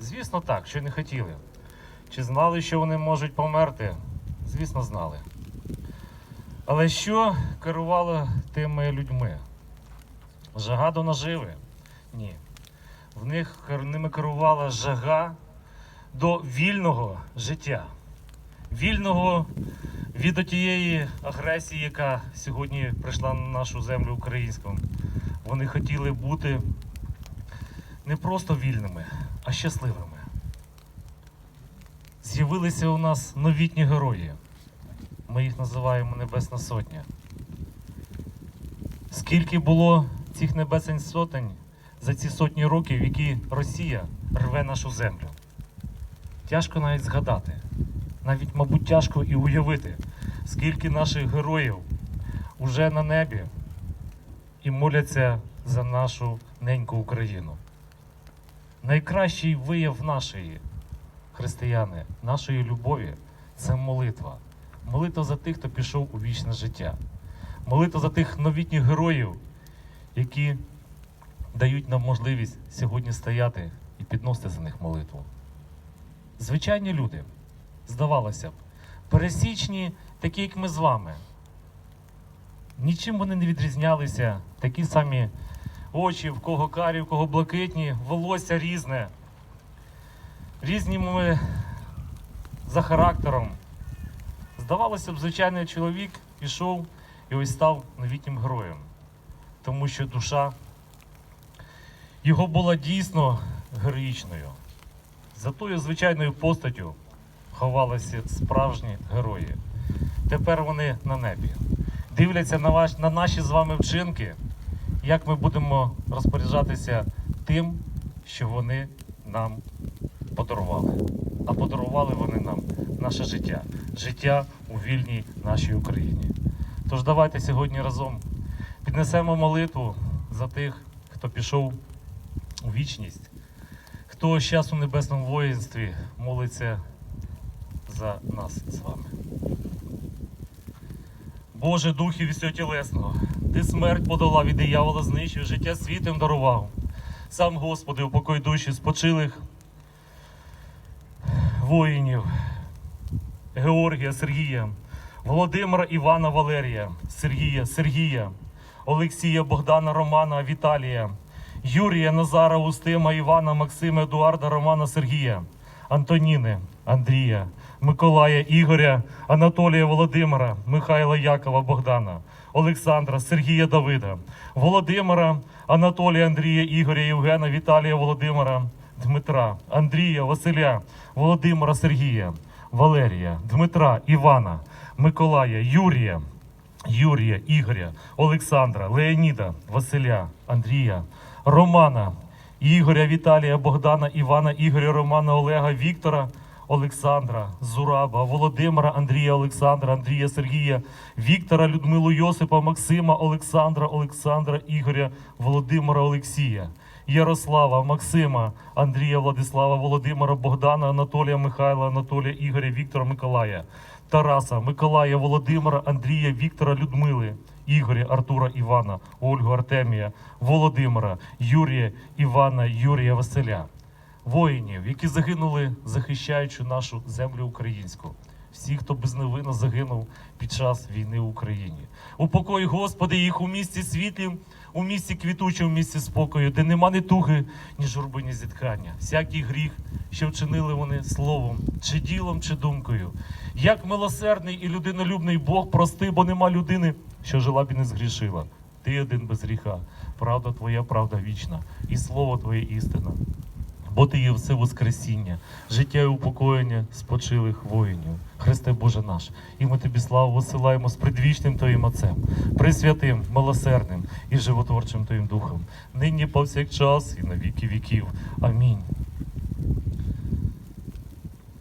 Звісно, так, що не хотіли. Чи знали, що вони можуть померти? Звісно, знали. Але що керувало тими людьми? Жага до наживи? Ні. В них ними керувала жага до вільного життя. Вільного від тієї агресії, яка сьогодні прийшла на нашу землю українську. Вони хотіли бути не просто вільними, а щасливими. З'явилися у нас новітні герої. Ми їх називаємо Небесна Сотня. Скільки було цих небесень сотень за ці сотні років, які Росія рве нашу землю? Тяжко навіть згадати. Навіть, мабуть, тяжко і уявити, скільки наших героїв уже на небі і моляться за нашу неньку Україну. Найкращий вияв нашої християни, нашої любові це молитва. Молитва за тих, хто пішов у вічне життя. Молитва за тих новітніх героїв, які дають нам можливість сьогодні стояти і підносити за них молитву. Звичайні люди, здавалося б, пересічні, такі, як ми з вами. Нічим вони не відрізнялися, такі самі очі, в кого карі, в кого блакитні, волосся різне. Різні ми за характером. Здавалося б, звичайний чоловік пішов і ось став новітнім героєм, тому що душа його була дійсно героїчною. За тою звичайною постаттю ховалися справжні герої. Тепер вони на небі. Дивляться на, ваш, на наші з вами вчинки, як ми будемо розпоряджатися тим, що вони нам подарували. А подарували вони нам наше життя, життя у вільній нашій Україні. Тож давайте сьогодні разом піднесемо молитву за тих, хто пішов у вічність, хто зараз у небесному воїнстві молиться за нас з вами. Боже Духів і всього тілесного, ти смерть подолав і диявола знищив, життя світом дарував. Сам Господи, упокой душі спочилих воїнів. Георгія, Сергія, Володимира Івана Валерія, Сергія, Сергія, Олексія, Богдана, Романа, Віталія, Юрія, Назара, Устима, Івана, Максима, Едуарда, Романа, Сергія, Антоніни, Андрія, Миколая, Ігоря, Анатолія Володимира, Михайла Якова, Богдана, Олександра, Сергія Давида, Володимира, Анатолія, Андрія, Ігоря, Євгена, Віталія, Володимира, Дмитра, Андрія, Василя, Володимира, Сергія, Валерія, Дмитра, Івана, Миколая, Юрія, Юрія, Ігоря, Олександра, Леоніда, Василя, Андрія, Романа, Ігоря, Віталія, Богдана, Івана, Ігоря, Романа, Олега, Віктора, Олександра, Зураба, Володимира, Андрія, Олександра, Андрія, Сергія, Віктора, Людмилу, Йосипа, Максима, Олександра, Олександра, Ігоря, Володимира, Олексія. Ярослава, Максима, Андрія, Владислава, Володимира, Богдана, Анатолія, Михайла, Анатолія, Ігоря, Віктора, Миколая, Тараса, Миколая, Володимира, Андрія, Віктора, Людмили, Ігоря, Артура, Івана, Ольгу, Артемія, Володимира, Юрія, Івана, Юрія, Василя. Воїнів, які загинули, захищаючи нашу землю українську. Всі, хто безневинно загинув під час війни в Україні. Упокой, Господи, їх у місті світлі, у місті квітучому, у місті спокою, де нема ні туги, ні журби, ні зіткання. Всякий гріх, що вчинили вони словом, чи ділом, чи думкою. Як милосердний і людинолюбний Бог прости, бо нема людини, що жила б і не згрішила. Ти один без гріха. Правда твоя, правда вічна, і слово Твоє істина. Бо ти є все Воскресіння, життя і упокоєння спочилих воїнів. Христе Боже наш, і ми тобі славу висилаємо з предвічним Твоїм Отцем, присвятим, милосердним і животворчим Твоїм Духом, нині повсякчас і на віки віків. Амінь.